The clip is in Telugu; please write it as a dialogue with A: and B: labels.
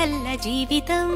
A: నెల్ల జీవితం.